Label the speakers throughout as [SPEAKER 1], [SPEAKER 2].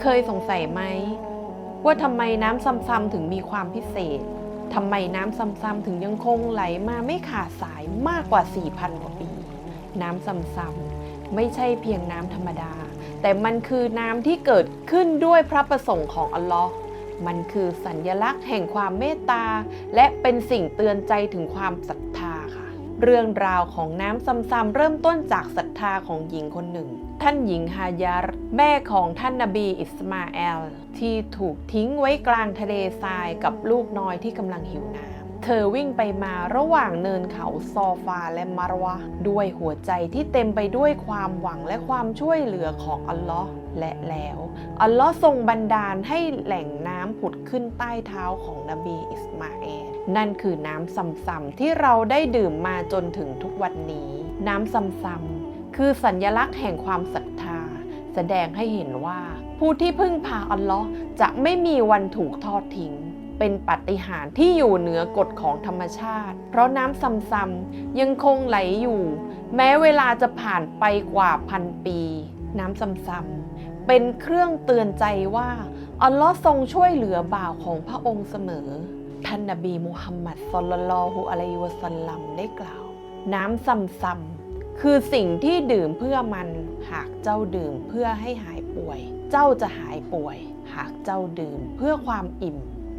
[SPEAKER 1] เคยสงสัยไหม ว่าทำไมน้ำซ้ำๆถึงมีความพิเศษทำไมน้ำซ้ำๆถึงยังคงไหลมาไม่ขาดสายมากกว่า 4,000 กว่าปี น้ำซ้ำๆไม่ใช่เพียงน้ำธรรมดา แต่มันคือน้ำที่เกิดขึ้นด้วยพระประสงค์ของอัลลอฮ์มันคือสัญญลักษณ์แห่งความเมตตา และเป็นสิ่งเตือนใจถึงความศรัทธาค่ะ เรื่องราวของน้ำซ้ำๆเริ่มต้นจากศรัทธาของหญิงคนหนึ่ง ท่านหญิงฮายารแม่ของท่านนบีอิสมาเอล ที่ถูกทิ้งไว้กลางทะเลทรายกับลูกน้อยที่กำลังหิวน้ำเธอวิ่งไปมาระหว่างเนินเขาซอฟาและมารวะ ด้วยหัวใจที่เต็มไปด้วยความหวังและความช่วยเหลือของอัลลอฮ์และแล้ว อัลลอฮ์ทรงบันดาลให้แหล่งน้ำผุดขึ้นใต้เท้าของนบีอิสมาเอลนั่นคือน้ำซ้ำๆที่เราได้ดื่มมาจนถึงทุกวันนี้ น้ำซ้ำๆ คือสัญญลักษณ์แห่งความศรัทธา แสดงให้เห็นว่า ผู้ที่พึ่งพาอัลลอฮ์จะไม่มีวันถูกทอดทิ้ง เป็นปฏิหารที่อยู่เหนือกฎของธรรมชาติ เพราะน้ำซ้ำๆยังคงไหลอยู่ แม้เวลาจะผ่านไปกว่าพันปี น้ำซ้ำๆเป็นเครื่องเตือนใจว่าอัลลอฮ์ทรงช่วยเหลือบ่าวของพระองค์เสมอ ท่านนบีมุฮัมมัดสลลัลลอฮุอะลัยวะสัลลัมได้กล่าว น้ำซ้ำๆ คือสิ่งที่ดื่มเพื่อมันหากเจ้าดื่มเพื่อให้หายป่วย เจ้าจะหายป่วย หากเจ้าดื่มเพื่อความอิ่ม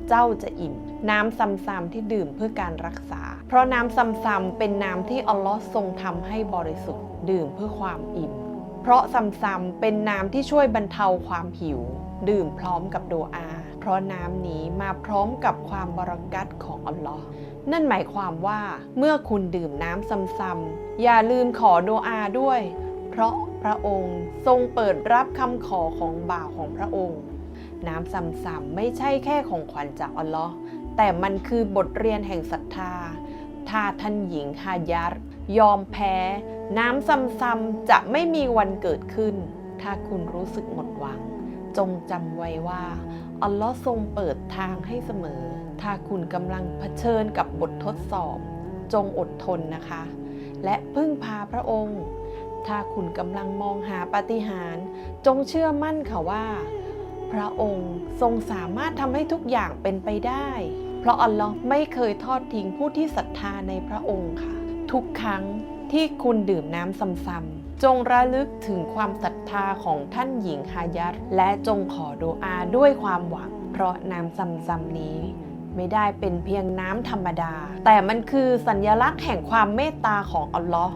[SPEAKER 1] เจ้าจะอิ่ม น้ำซ้ำๆที่ดื่มเพื่อการรักษา เพราะน้ำซ้ำๆเป็นน้ำที่อัลลอฮ์ทรงทำให้บริสุทธิ์ ดื่มเพื่อความอิ่ม เพราะซ้ำๆเป็นน้ำที่ช่วยบรรเทาความหิว ดื่มพร้อมกับโดอา เพราะน้ำนี้มาพร้อมกับความบรากัตของอัลลอฮ์นั่นหมายความว่าเมื่อคุณดื่มน้ำซ้ำๆอย่าลืมขอโดอาด้วย เพราะพระองค์ทรงเปิดรับคำขอของบ่าวของพระองค์ น้ำซ้ำๆไม่ใช่แค่ของขวัญจากอัลลอฮ์แต่มันคือบทเรียนแห่งศรัทธา ถ้าท่านหญิงฮายาร์ยอมแพ้ น้ำซ้ำๆจะไม่มีวันเกิดขึ้น ถ้าคุณรู้สึกหมดหวัง จงจำไว้ว่า อัลลอฮ์ทรงเปิดทางให้เสมอ ถ้าคุณกำลังเผชิญกับบททดสอบ จงอดทนนะคะ และพึ่งพาพระองค์ ถ้าคุณกำลังมองหาปาฏิหาริย์จงเชื่อมั่นค่ะว่า พระองค์ทรงสามารถทำให้ทุกอย่างเป็นไปได้ เพราะอัลลอฮ์ไม่เคยทอดทิ้งผู้ที่ศรัทธาในพระองค์ค่ะ ทุกครั้ง ที่คุณดื่มน้ำซ้ำๆจงระลึกถึงความศรัทธาของท่านหญิงฮายัตและจงขอโดอาด้วยความหวัง เพราะน้ำซ้ำๆนี้ ไม่ได้เป็นเพียงน้ำธรรมดา แต่มันคือสัญญลักษณ์แห่งความเมตตาของอัลลอฮ์